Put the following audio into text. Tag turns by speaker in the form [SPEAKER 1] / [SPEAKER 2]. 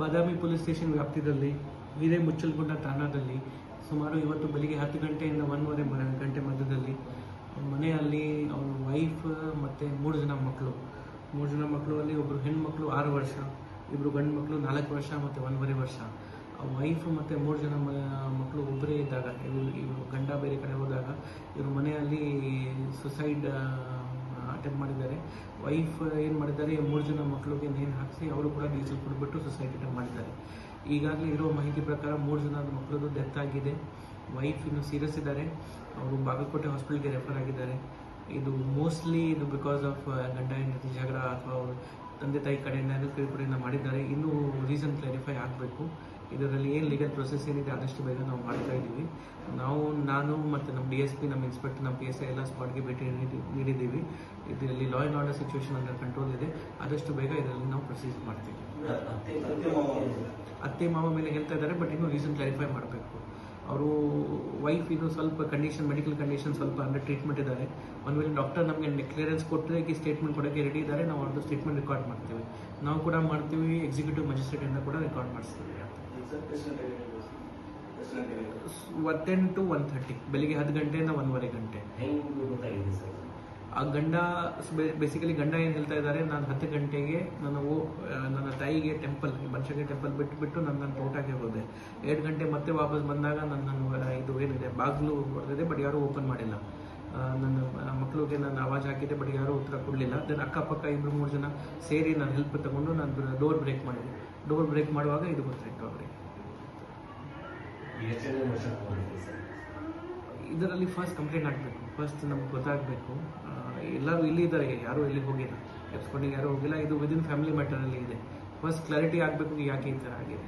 [SPEAKER 1] ಬಾದಾಮಿ police station ವ್ಯಾಪ್ತಿಯಲ್ಲಿ ವೀರೇ ಮುಚ್ಚಲ್ಗೊಂಡ ತಾಣದಲ್ಲಿ ಸುಮಾರು ಇವತ್ತು ಬೆಳಿಗ್ಗೆ ಹತ್ತು ಗಂಟೆಯಿಂದ ಒಂದೂವರೆ ಗಂಟೆ ಮಧ್ಯದಲ್ಲಿ ಮನೆಯಲ್ಲಿ ಅವ್ರ ವೈಫ್ ಮತ್ತು ಮೂರು ಜನ ಮಕ್ಕಳು. ಮೂರು ಜನ ಮಕ್ಕಳು ಅಲ್ಲಿ ಒಬ್ಬರು ಹೆಣ್ಮಕ್ಳು ಆರು ವರ್ಷ ಇಬ್ಬರು ಗಂಡು ಮಕ್ಕಳು ನಾಲ್ಕು ವರ್ಷ ಮತ್ತು ಒಂದೂವರೆ ವರ್ಷ. ವೈಫ್ ಮತ್ತು ಮೂರು ಜನ ಮಕ್ಕಳು ಒಬ್ಬರೇ ಇದ್ದಾಗ, ಇವರು ಇವರು ಗಂಡ ಬೇರೆ ಕಡೆ ಹೋದಾಗ ಇವರು ಮನೆಯಲ್ಲಿ ಸುಸೈಡ್ ಅಟೆಂಪ್ಟ್ ಮಾಡಿದ್ದಾರೆ. ವೈಫ್ ಏನು ಮಾಡಿದ್ದಾರೆ? ಮೂರು ಜನ ಮಕ್ಕಳಿಗೆ ನೇಣು ಹಾಕಿಸಿ ಅವರು ಕೂಡ ಡೀಸೆಲ್ ಕೊಟ್ಬಿಟ್ಟು ಸೊಸೈಟಿ ಅಟೆಂಪ್ಟ್ ಮಾಡಿದ್ದಾರೆ. ಈಗಾಗಲೇ ಇರೋ ಮಾಹಿತಿ ಪ್ರಕಾರ ಮೂರು ಜನ ಮಕ್ಕಳದ್ದು ಡೆತ್ ಆಗಿದೆ. ವೈಫ್ ಇನ್ನು ಸೀರಿಯಸ್ ಇದ್ದಾರೆ. ಅವರು ಬಾಗಲಕೋಟೆ ಹಾಸ್ಪಿಟಲ್ಗೆ ರೆಫರ್ ಆಗಿದ್ದಾರೆ. ಇದು ಮೋಸ್ಟ್ಲಿ ಇದು ಬಿಕಾಸ್ ಆಫ್ ಗಂಡ ಹೆಂಡತಿ ಜಗಳ ಅಥವಾ ಅವ್ರ ತಂದೆ ತಾಯಿ ಕಡೆಯಿಂದ ಕಡೆಯಿಂದ ಮಾಡಿದ್ದಾರೆ. ಇನ್ನೂ ರೀಸನ್ ಕ್ಲಾರಿಫೈ ಆಗಬೇಕು. ಇದರಲ್ಲಿ ಏನು ಲೀಗಲ್ ಪ್ರೊಸೆಸ್ ಏನಿದೆ ಆದಷ್ಟು ಬೇಗ ನಾವು ಮಾಡ್ತಾ ಇದ್ದೀವಿ ನಾವು, ನಾನು ಮತ್ತು ನಮ್ಮ ಡಿ ಎಸ್ ಪಿ ನಮ್ಮ ಇನ್ಸ್ಪೆಕ್ಟರ್ ನಮ್ಮ ಪಿ ಎಸ್ ಐ ಎಲ್ಲ ಸ್ಪಾಟ್ಗೆ ಭೇಟಿ ನೀಡಿ- ನೀಡಿದ್ದೀವಿ. ಇದರಲ್ಲಿ ಲಾ ಆ್ಯಂಡ್ ಆರ್ಡರ್ ಸಿಚುವೇಶನ್ ಅಂದರೆ ಕಂಟ್ರೋಲ್ ಇದೆ. ಆದಷ್ಟು ಬೇಗ ಇದರಲ್ಲಿ ನಾವು ಪ್ರೊಸೀಸ್ ಮಾಡ್ತೀವಿ. ಅತ್ತೆ ಮಾವ ಮೇಲೆ ಹೇಳ್ತಾ ಇದ್ದಾರೆ ಬಟ್ ಇನ್ನೂ ರೀಸನ್ ಕ್ಲಾರಿಫೈ ಮಾಡಬೇಕು. ಅವರು ವೈಫ್ ಇನ್ನೂ ಸ್ವಲ್ಪ ಕಂಡೀಷನ್ ಮೆಡಿಕಲ್ ಕಂಡೀಷನ್ ಸ್ವಲ್ಪ ಅಂದರೆ ಟ್ರೀಟ್ಮೆಂಟ್ ಇದ್ದಾರೆ. ಒಂದು ವೇಳೆ ಡಾಕ್ಟರ್ ನಮಗೆ ಕ್ಲಿಯರೆನ್ಸ್ ಕೊಟ್ಟರೆ ಈ ಸ್ಟೇಟ್ಮೆಂಟ್ ಕೊಡೋಕ್ಕೆ ರೆಡಿ ಇದ್ದಾರೆ. ನಾವು ಅವ್ರದ್ದು ಸ್ಟೇಟ್ಮೆಂಟ್ ರೆಕಾರ್ಡ್ ಮಾಡ್ತೀವಿ. ನಾವು ಕೂಡ ಮಾಡ್ತೀವಿ ಎಕ್ಸಿಕ್ಯೂಟಿವ್ ಮ್ಯಾಜಿಸ್ಟ್ರೇಟಿಂದ ಕೂಡ ರೆಕಾರ್ಡ್ ಮಾಡಿಸ್ತೀವಿ. ಟೆನ್ ಟು ಒನ್ ಥರ್ಟಿ ಬೆಳಿಗ್ಗೆ ಹತ್ತು ಗಂಟೆಯಿಂದ ಒಂದೂವರೆ ಗಂಟೆ. ಆ ಗಂಡ ಬೇಸಿಕಲಿ ಗಂಡ ಏನು ಹೇಳ್ತಾ ಇದ್ದಾರೆ ನಾನು ಹತ್ತು ಗಂಟೆಗೆ ನಾನು ಓ- ನನ್ನ ತಾಯಿಗೆ ಟೆಂಪಲ್ ಮನುಷ್ಯಗೆ ಟೆಂಪಲ್ ಬಿಟ್ಟು ಬಿಟ್ಟು ನನ್ನ ನನ್ನ ತೋಟಕ್ಕೆ ಹೋದೆ. ಎರಡು ಗಂಟೆ ಮತ್ತೆ ವಾಪಸ್ ಬಂದಾಗ ನನ್ನ ಇದು ಏನಿದೆ ಬಾಗಿಲು ಹೊಡೆದಿದೆ ಬಟ್ ಯಾರೂ ಓಪನ್ ಮಾಡಿಲ್ಲ. ನನ್ನ ಮಕ್ಕಳಿಗೆ ನಾನು ಆವಾಜ್ ಹಾಕಿದ್ದೆ ಬಟ್ ಯಾರೂ ಉತ್ತರ ಕೊಡಲಿಲ್ಲ. ದೆನ್ ಅಕ್ಕಪಕ್ಕ ಇಬ್ಬರು ಮೂರು ಜನ ಸೇರಿ ನಾನು ಹೆಲ್ಪ್ ತಗೊಂಡು ನಾನು ಡೋರ್ ಬ್ರೇಕ್ ಮಾಡಿದೆ. ಡೋರ್ ಬ್ರೇಕ್ ಮಾಡುವಾಗ ಇದು ಗೊತ್ತಾಯಿತು ಅವರಿಗೆ. ಇದರಲ್ಲಿ ಫಸ್ಟ್ ಕಂಪ್ಲೇಂಟ್ ಆಗಬೇಕು. ಫಸ್ಟ್ ನಮ್ಗೆ ಗೊತ್ತಾಗಬೇಕು. ಎಲ್ಲರೂ ಇಲ್ಲಿ ಇದ್ದಾರೆ. ಯಾರೂ ಇಲ್ಲಿ ಹೋಗಿಲ್ಲ. ಎಪ್ಸ್ಕೊಂಡಿಗೆ ಯಾರೂ ಹೋಗಿಲ್ಲ. ಇದು ವಿದಿನ್ ಫ್ಯಾಮಿಲಿ ಮ್ಯಾಟರಲ್ಲಿ ಇದೆ. ಫಸ್ಟ್ ಕ್ಲಾರಿಟಿ ಆಗಬೇಕು ಯಾಕೆ ಈ ಥರ ಆಗಿದೆ.